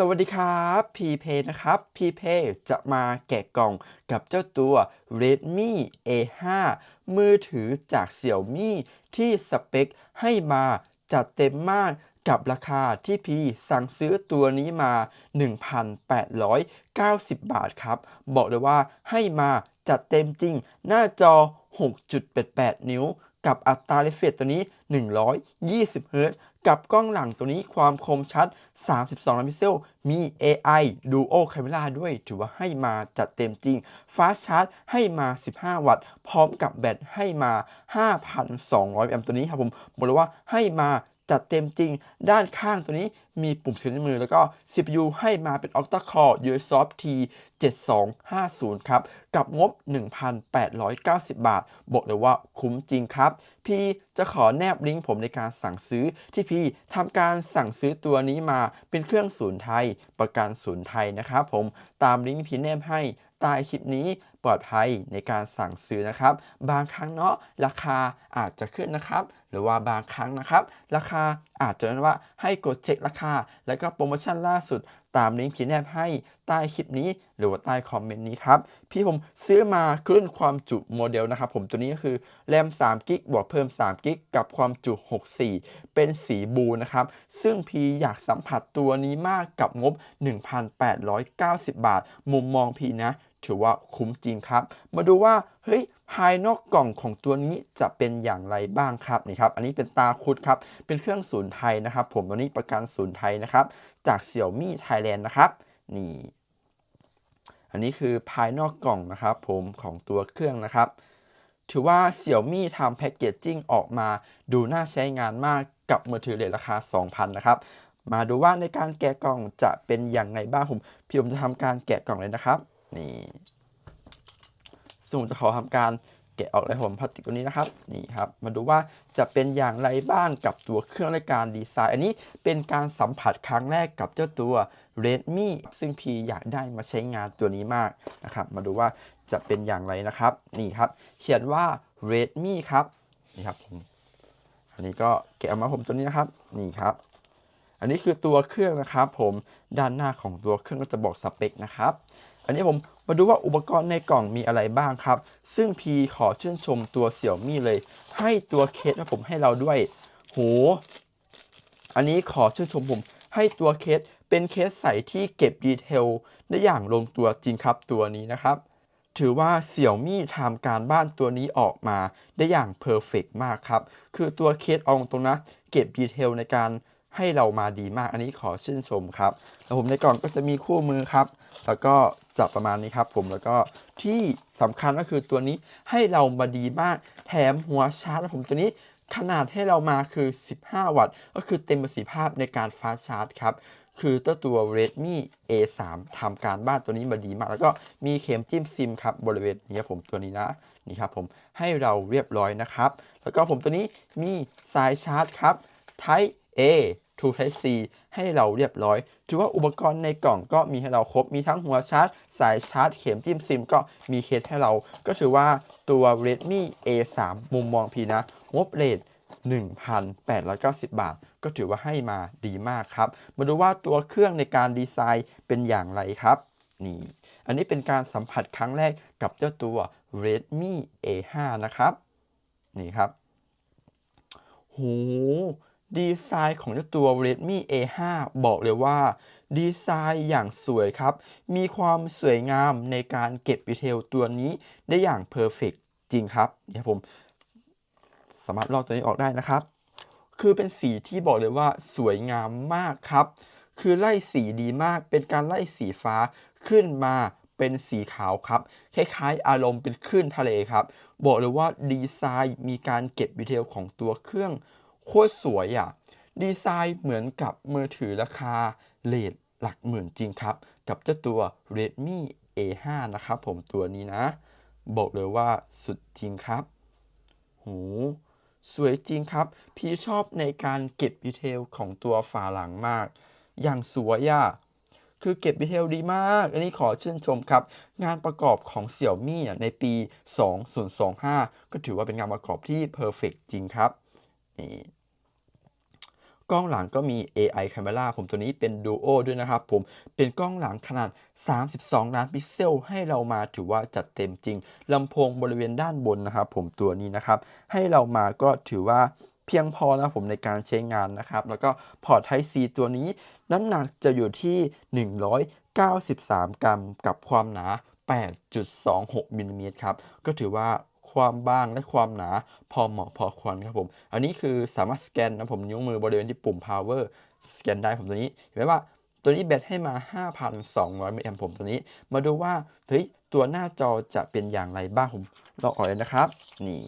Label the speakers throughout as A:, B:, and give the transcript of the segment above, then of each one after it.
A: สวัสดีครับพีเพนะครับพีเพจะมาแกะกล่องกับเจ้าตัว Redmi A5 มือถือจาก Xiaomi ที่สเปคให้มาจัดเต็มมากกับราคาที่พีสั่งซื้อตัวนี้มา 1,890 บาทครับ บอกเลยว่าให้มาจัดเต็มจริง หน้าจอ 6.88 นิ้ว กับอัตราเรฟเฟรชตัวนี้ 120 เฮิรต กับกล้องหลังตัวนี้ความคมชัด 32 ล้านพิกเซล มี AI Duo Camera ด้วย ถือว่าให้มาจัดเต็มจริงฟาสชาร์จให้มา 15 วัตต์ พร้อมกับแบตให้มา 5,200 แอมป์ตัวนี้ครับผม บอกเลยว่าให้มา จัดเต็มจริง ด้านข้างตัวนี้มีปุ่มเสียงในมือ แล้วก็ CPU ให้มาเป็น Octa Core USOft T 7250 ครับ กับงบ 1,890 บาท บอกเลยว่าคุ้มจริงครับ พี่จะขอแนบลิงก์ผมในการสั่งซื้อที่พี่ทำการสั่งซื้อตัวนี้มาเป็นเครื่องศูนย์ไทย ประกันศูนย์ไทยนะครับผมตามลิงก์พี่แนบให้ใต้คลิปนี้ ปลอดภัยในการสั่งซื้อนะครับ บางครั้งเนาะราคาอาจจะขึ้นนะครับ หรือว่าบางครั้งนะครับ ราคาอาจจะนั้นว่าให้กดเช็คราคา แล้วก็โปรโมชั่นล่าสุดตามลิงก์พี่แนบให้ใต้คลิปนี้ หรือว่าใต้คอมเมนต์นี้ครับ พี่ผมซื้อมาคลื่นความจุโมเดลนะครับ ผมตัวนี้ก็คือแรม3กิกบวกเพิ่ม3กิกกับความจุ 64 เป็นสีบูนะครับ ซึ่งพี่อยากสัมผัสตัวนี้มากกับงบ 1,890 บาท มุมมองพี่นะ ถือว่าคุ้มจริงครับ มาดูว่าเฮ้ยภายนอกกล่องของตัวนี้จะเป็นอย่างไรบ้างครับนี่ครับ อันนี้เป็นตาคุดครับ เป็นเครื่องศูนย์ไทยนะครับ ผมตัวนี้ประกันศูนย์ไทยนะครับ จาก Xiaomi Thailand นด์นะครับ นี่ อันนี้คือภายนอกกล่องนะครับผมของตัวเครื่องนะครับถือว่า Xiaomi ทำแพ็กเกจจิ้งออกมาดูน่าใช้งานมากกับมือถือเลทราคา 2,000 นะครับ มาดูว่าในการแกะกล่องจะเป็นอย่างไรบ้างผมพี่ผมจะทำการแกะกล่องเลยนะครับ นี่สุ่มจะขอทำการแกะออกเลยผมพลาสติกตัวนี้นะครับนี่ครับมาดูว่าจะเป็นอย่างไรบ้างกับตัวเครื่องและการดีไซน์ อันนี้เป็นการสัมผัสครั้งแรกกับเจ้าตัว Redmi ซึ่งพีอยากได้มาใช้งานตัวนี้มากนะครับมาดูว่าจะเป็นอย่างไรนะครับ นี่ครับ เขียนว่า Redmi ครับนี่ครับผมอันนี้ก็แกะออกมาผมตัวนี้นะครับนี่ครับ อันนี้คือตัวเครื่องนะครับ ผมด้านหน้าของตัวเครื่องก็จะบอกสเปคนะครับ อันนี้ผมมาดูว่าอุปกรณ์ในกล่องมีอะไรบ้างครับ ซึ่งพีขอชื่นชมตัวเสี่ยวมี่เลย ให้ตัวเคสมาผมให้เราด้วย โห อันนี้ขอชื่นชมผม ให้ตัวเคสเป็นเคสใสที่เก็บดีเทลได้อย่างลงตัวจริงครับตัวนี้นะครับ ถือว่าเสี่ยวมี่ทำการบ้านตัวนี้ออกมาได้อย่างเพอร์เฟกมากครับ คือตัวเคสเอาตรงนะเก็บดีเทลในการให้เรามาดีมาก อันนี้ขอชื่นชมครับ แล้วผมในกล่องก็จะมีคู่มือครับ แล้วก็จับประมาณนี้ครับผมแล้วก็ที่สำคัญก็คือตัวนี้ให้เรามาดีมากแถมหัวชาร์จนะผมตัวนี้ขนาดให้เรามาคือ 15 วัตต์ ก็คือเต็มประสิทธิภาพในการฟาสชาร์จครับ คือเจ้าตัว Redmi A3 ทำการบ้านตัวนี้มาดีมาก แล้วก็มีเข็มจิ้มซิมครับบริเวณนี้ครับผมตัวนี้นะนี่ครับผมให้เราเรียบร้อยนะครับ แล้วก็ผมตัวนี้มีสายชาร์จครับ Type A to Type C ให้เราเรียบร้อย ถือว่าอุปกรณ์ในกล่องก็มีให้เราครบ มีทั้งหัวชาร์จ สายชาร์จ เข็มจิ้มซิมก็มีเคสให้เรา ก็ถือว่าตัว Redmi A3 มุมมองพีนะงบเลท1,890 บาท ก็ถือว่าให้มาดีมากครับ มาดูว่าตัวเครื่องในการดีไซน์เป็นอย่างไรครับนี่อันนี้เป็นการสัมผัสครั้งแรกกับเจ้าตัว Redmi A5 นะครับ นี่ครับโห ดีไซน์ของเจ้าตัว Redmi A5 บอกเลยว่า ดีไซน์อย่างสวยครับ มีความสวยงามในการเก็บดีเทลตัวนี้ได้อย่างเพอร์เฟกจริงครับเดี๋ยวผมสามารถลอกตัวนี้ออกได้นะครับ คือเป็นสีที่บอกเลยว่าสวยงามมากครับ คือไล่สีดีมาก เป็นการไล่สีฟ้าขึ้นมาเป็นสีขาวครับ คล้ายๆ อารมณ์เป็นคลื่นทะเลครับ บอกเลยว่าดีไซน์มีการเก็บดีเทลของตัวเครื่อง โคตรสวยอะ ดีไซน์เหมือนกับมือถือราคาเลทหลักหมื่นจริงครับ กับเจ้าตัว Redmi A5 นะครับผมตัวนี้นะ บอกเลยว่าสุดจริงครับโหสวยจริงครับ พี่ชอบในการเก็บดีเทลของตัวฝาหลังมาก อย่างสวยอะคือเก็บดีเทลดีมาก อันนี้ขอชื่นชมครับ งานประกอบของ Xiaomi เนี่ในปี 2025 ก็ถือว่าเป็นงานประกอบที่เพอร์เฟกจริงครับนี่ กล้องหลังก็มี AI Camera ผมตัวนี้เป็น Duo ด้วยนะครับผมเป็นกล้องหลังขนาด 32 ล้านพิกเซลให้เรามาถือว่าจัดเต็มจริงลำโพงบริเวณด้านบนนะครับผมตัวนี้นะครับให้เรามาก็ถือว่าเพียงพอนะผมในการใช้งานนะครับ แล้วก็พอร์ต Type C ตัวนี้ น้ำหนักจะอยู่ที่ 193 กรัมกับความหนา 8.26มิลลิเมตรครับ ก็ถือว่า ความบางและความหนาพอเหมาะพอควรครับผม อันนี้คือสามารถสแกนนะผมนิ้วมือบริเวณที่ปุ่ม power สแกนได้ผมตัวนี้เห็นไหมว่าตัวนี้แบตให้มา 5,200มิลลิแอมผมตัวนี้ มาดูว่าเฮ้ยตัวหน้าจอจะเป็นอย่างไรบ้างผมลองออกเลยนะครับ นี่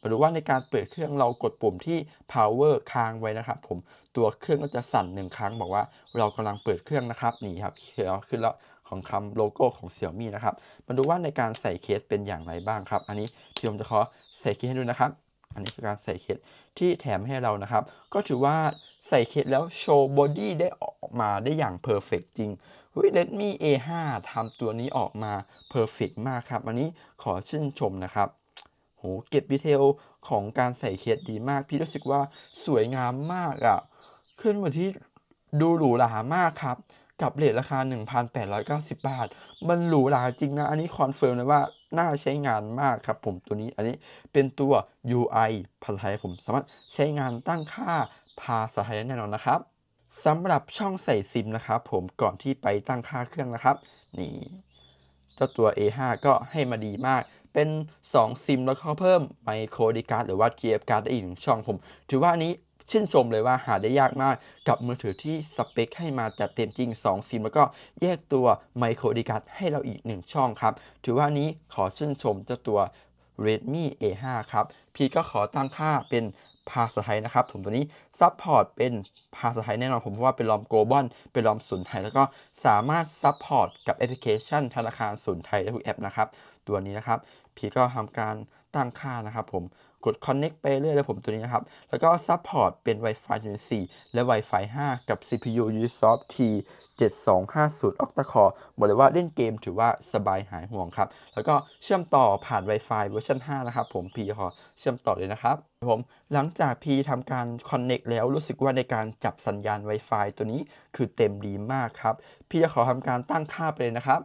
A: มาดูว่าในการเปิดเครื่องเรากดปุ่มที่ power ค้างไว้นะครับผมตัวเครื่องก็จะสั่นหนึ่งครั้งบอกว่าเรากำลังเปิดเครื่องนะครับนี่ครับเขียวขึ้นแล้ว ของคำโลโก้ของ Xiaomi นะครับ มาดูว่าในการใส่เคสเป็นอย่างไรบ้างครับ อันนี้พี่ผมจะขอใส่เคสให้ดูนะครับ อันนี้คือการใส่เคสที่แถมให้เรานะครับ ก็ถือว่าใส่เคสแล้วโชว์บอดี้ได้ออกมาได้อย่างเพอร์เฟกจริงเฮ้ย Redmi A5 ทำตัวนี้ออกมาเพอร์เฟกมากครับ อันนี้ขอชื่นชมนะครับโหเก็บดีเทลของการใส่เคสดีมาก พี่รู้สึกว่าสวยงามมากอะ่ะขึ้นมาที่ดูหรูหรามากครับ กับเลทราคา 1,890 บาท มันหรูหราจริงนะ อันนี้คอนเฟิร์มเลยว่าน่าใช้งานมากครับผมตัวนี้ อันนี้เป็นตัว UI ภาษาไทยผมสามารถใช้งานตั้งค่าภาษาไทยได้แน่นอนนะครับสำหรับช่องใส่ซิมนะครับผมก่อนที่ไปตั้งค่าเครื่องนะครับ นี่เจ้าตัว A5 ก็ให้มาดีมากเป็น 2 ซิมแล้วก็เพิ่มไมโครดีการ์ดหรือว่า GF การ์ดได้อีกหนึ่งช่องผม ถือว่านี้ ชื่นชมเลยว่าหาได้ยากมากกับมือถือที่สเปคให้มาจัดเต็มจริง 2 ซิม แล้วก็แยกตัวไมโครดีการ์ดให้เราอีก 1 ช่องครับ ถือว่านี้ขอชื่นชมเจ้าตัว Redmi A5 ครับ พีก็ขอตั้งค่าเป็นภาษาไทยนะครับผมตัวนี้ซัพพอร์ตเป็นภาษาไทยแน่นอนผมเพราะว่าเป็นลอมโกลบอลเป็นลอมศูนย์ไทย แล้วก็สามารถซัพพอร์ตกับแอปพลิเคชันธนาคารศูนย์ไทยและทุกแอปนะครับ ตัวนี้นะครับ พีก็ทำการตั้งค่านะครับผม กด Connect ไปเรื่อยเลยผมตัวนี้นะครับ แล้วก็ซัพพอร์ตเป็น Wi-Fi 4 และ Wi-Fi 5 กับ CPU Ubisoft T 7250 Octa Core บอกเลยว่าเล่นเกมถือว่าสบายหายห่วงครับ แล้วก็เชื่อมต่อผ่าน Wi-Fi เวอร์ชัน5 นะครับผมพีขอเชื่อมต่อเลยนะครับผมหลังจากพีทำการ Connect แล้วรู้สึกว่าในการจับสัญญาณ Wi-Fi ตัวนี้คือเต็มดีมากครับ พี่จะขอทำการตั้งค่าไปเลยนะครับ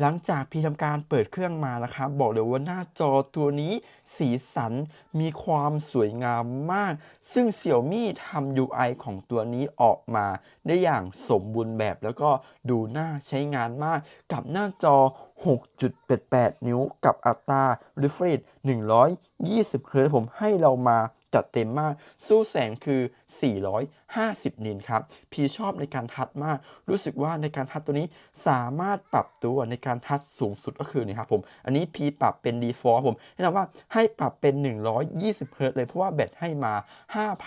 A: หลังจากพี่ทำการเปิดเครื่องมานะครับ บอกเลยว่าหน้าจอตัวนี้สีสันมีความสวยงามมาก ซึ่ง Xiaomi ทำ UI ของตัวนี้ออกมา ได้อย่างสมบูรณ์แบบแล้วก็ดูน่าใช้งานมาก กับหน้าจอ 6.88 นิ้วกับอัตรา refresh 120 Hz ผมให้เรามา จัดเต็มมาก สู้แสงคือ 450 นินครับ พีชอบในการทัดมาก รู้สึกว่าในการทัดตัวนี้สามารถปรับตัวในการทัดสูงสุดก็คือนี่ครับผม อันนี้พีปรับเป็น default ผมแนะนำว่าให้ปรับเป็น 120 เฮิรตเลย เพราะว่าแบตให้มา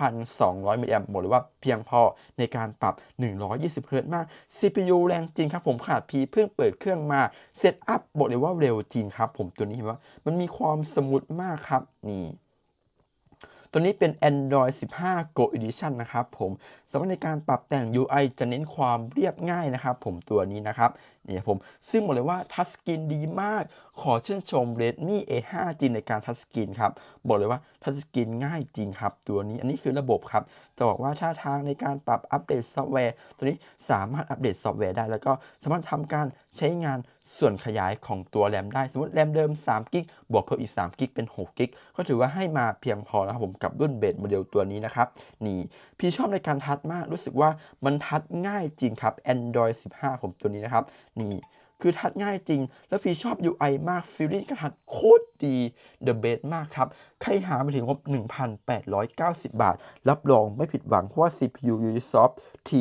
A: 5,200 มิลลิแอมป์บอกเลยว่าเพียงพอในการปรับ 120 เฮิรตมาก CPU แรงจริงครับผมขนาดพีเพิ่งเปิดเครื่องมาเซตอัพบอกเลยว่าเร็วจริงครับผมตัวนี้เห็นว่ามันมีความสมูทมากครับนี่ ตัวนี้เป็น Android 15 Go Edition นะครับผมสำหรับในการปรับแต่ง UI จะเน้นความเรียบง่ายนะครับ ผมตัวนี้นะครับนี่ผมซึ่งบอกเลยว่าทัชสกรีนดีมาก ขอชื่นชม Redmi A5 จริงในการทัชสกรีนครับ บอกเลยว่าทัชสกรีนง่ายจริงครับ ตัวนี้อันนี้คือระบบครับ จะบอกว่าท่าทางในการปรับอัปเดตซอฟต์แวร์ ตัวนี้สามารถอัปเดตซอฟต์แวร์ได้ แล้วก็สามารถทำการใช้งานส่วนขยายของตัวแรมได้ สมมติแรมเดิม3กิกบวกเพิ่มอีก3กิกเป็น6กิกก็ถือว่าให้มาเพียงพอนะครับผมกับรุ่นเบสโมเดลตัวนี้นะครับนี่พี่ชอบในการทัดมากรู้สึกว่ามันทัดง่ายจริงครับ Android 15 ผมตัวนี้นะครับ นี่คือทัดง่ายจริง แล้วพี่ชอบ UI มากฟีลลิ่งการทัดโคตรดี The Best มากครับ ใครหามาถึงงบ 1,890 บาท รับรองไม่ผิดหวัง เพราะว่า CPU Ubisoft T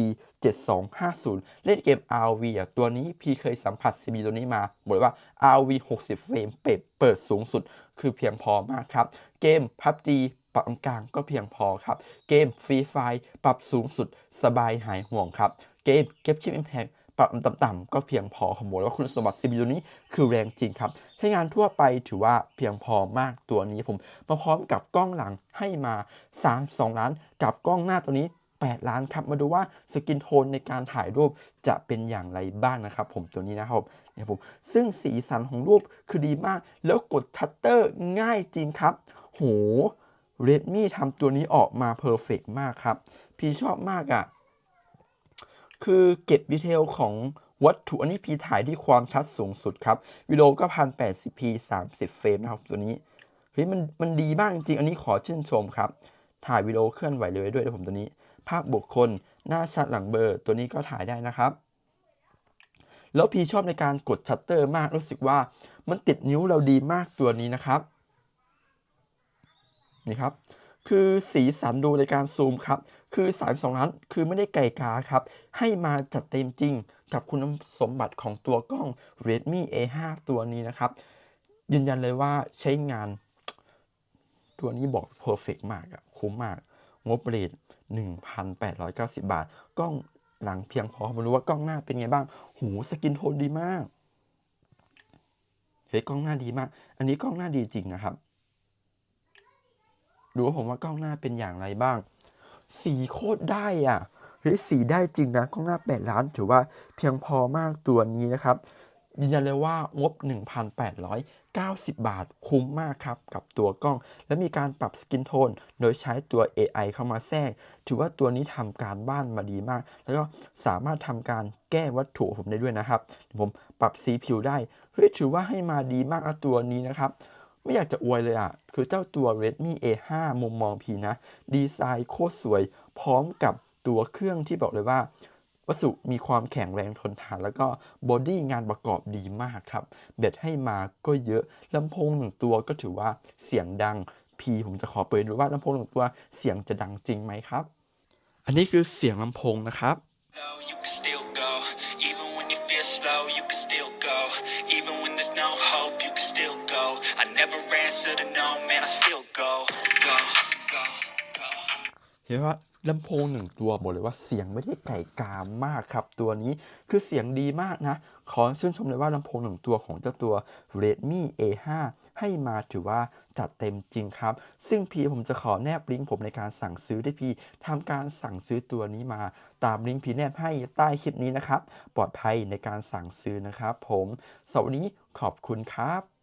A: 7250 เล่นเกม RV อะตัวนี้พี่เคยสัมผัส CPU ตัวนี้มา บอกว่า RV 60 เฟรมเปิดเปิดสูงสุด คือเพียงพอมากครับ เกม PUBG ปรับกลางก็เพียงพอครับ เกมฟรีไฟปรับสูงสุดสบายหายห่วงครับ เกมเก็บชิปอิมแพกปรับต่ำๆก็เพียงพอขโมยว่าคุณสมบัติ CPU นี้คือแรงจริงครับ ใช้งานทั่วไปถือว่าเพียงพอมากตัวนี้ผม มาพร้อมกับกล้องหลังให้มา 32 ล้าน กับกล้องหน้าตัวนี้ 8 ล้านครับ มาดูว่าสกินโทนในการถ่ายรูปจะเป็นอย่างไรบ้างนะครับ ผมตัวนี้นะครับเนี่ยผมซึ่งสีสันของรูปคือดีมาก แล้วกดชัตเตอร์ง่ายจริงครับ โห Redmi ทำตัวนี้ออกมาเพอร์เฟกมากครับ พี่ชอบมากอะ่ะ คือเก็บดีเทลของวัตถุอันนี้พี่ถ่ายที่ความชัดสูงสุดครับ วิดีโอก็พันแปดสิบพีสามสิบเฟรมนะครับตัวนี้ เฮ้ยมันมันดีมากจริง อันนี้ขอชื่นชมครับ ถ่ายวิดีโอเคลื่อนไหวเลยด้วยนะผมตัวนี้ ภาพบุคคลหน้าชัดหลังเบลอร์ตัวนี้ก็ถ่ายได้นะครับ แล้วพี่ชอบในการกดชัตเตอร์มากรู้สึกว่ามันติดนิ้วเราดีมากตัวนี้นะครับ นี่ครับคือสีสันดูในการซูมครับ คือสายสองล้านคือไม่ได้ไก่กาครับ ให้มาจัดเต็มจริงกับคุณสมบัติของตัวกล้อง Redmi A5 ตัวนี้นะครับ ยืนยันเลยว่าใช้งาน ตัวนี้บอกเพอร์เฟกมากอะคุ้มมาก งบเรท1,890 บาท กล้องหลังเพียงพอผมรู้ว่ากล้องหน้าเป็นไงบ้าง หูสกินโทนดีมาก เฮ้ยกล้องหน้าดีมาก อันนี้กล้องหน้าดีจริงนะครับ ดูว่าผมว่ากล้องหน้าเป็นอย่างไรบ้าง สีโคตรได้อะเฮ้ยสีได้จริงนะกล้องหน้า 8 ล้าน ถือว่าเพียงพอมากตัวนี้นะครับยืนยันเลยว่างบ 1,890 บาทคุ้มมากครับ กับตัวกล้อง และมีการปรับสกินโทน โดยใช้ตัว AI เข้ามาแทรก ถือว่าตัวนี้ทำการบ้านมาดีมาก แล้วก็สามารถทำการแก้วัตถุผมได้ด้วยนะครับ ผมปรับสีผิวได้ เฮ้ยถือว่าให้มาดีมากอตัวนี้นะครับ ไม่อยากจะอวยเลยอะ คือเจ้าตัว Redmi A5 มุมมองพีนะ ดีไซน์โคตรสวย พร้อมกับตัวเครื่องที่บอกเลยว่า วัสดุมีความแข็งแรงทนทาน แล้วก็บอดี้งานประกอบดีมากครับแบตให้มาก็เยอะลำโพงหนึ่งตัวก็ถือว่าเสียงดังพีผมจะขอเปิดดูว่าลำโพงหนึ่งตัวเสียงจะดังจริงไหมครับ อันนี้คือเสียงลำโพงนะครับ
B: low, you can still never answer to no, man, I still go. Go, go, go.
A: เห็นว่าลำโพงหนึ่งตัวบอกเลยว่าเสียงไม่ได้ไก่กามมากครับ ตัวนี้คือเสียงดีมากนะ ขอชื่นชมเลยว่าลำโพงหนึ่งตัวของเจ้าตัว Redmi A5 ให้มาถือว่าจัดเต็มจริงครับ ซึ่งพีผมจะขอแนบลิงก์ผมในการสั่งซื้อได้พีทำการสั่งซื้อตัวนี้มาตามลิงก์พีแนบให้ใต้คลิปนี้นะครับ ปลอดภัยในการสั่งซื้อนะครับ ผมสวันนี้ขอบคุณครับ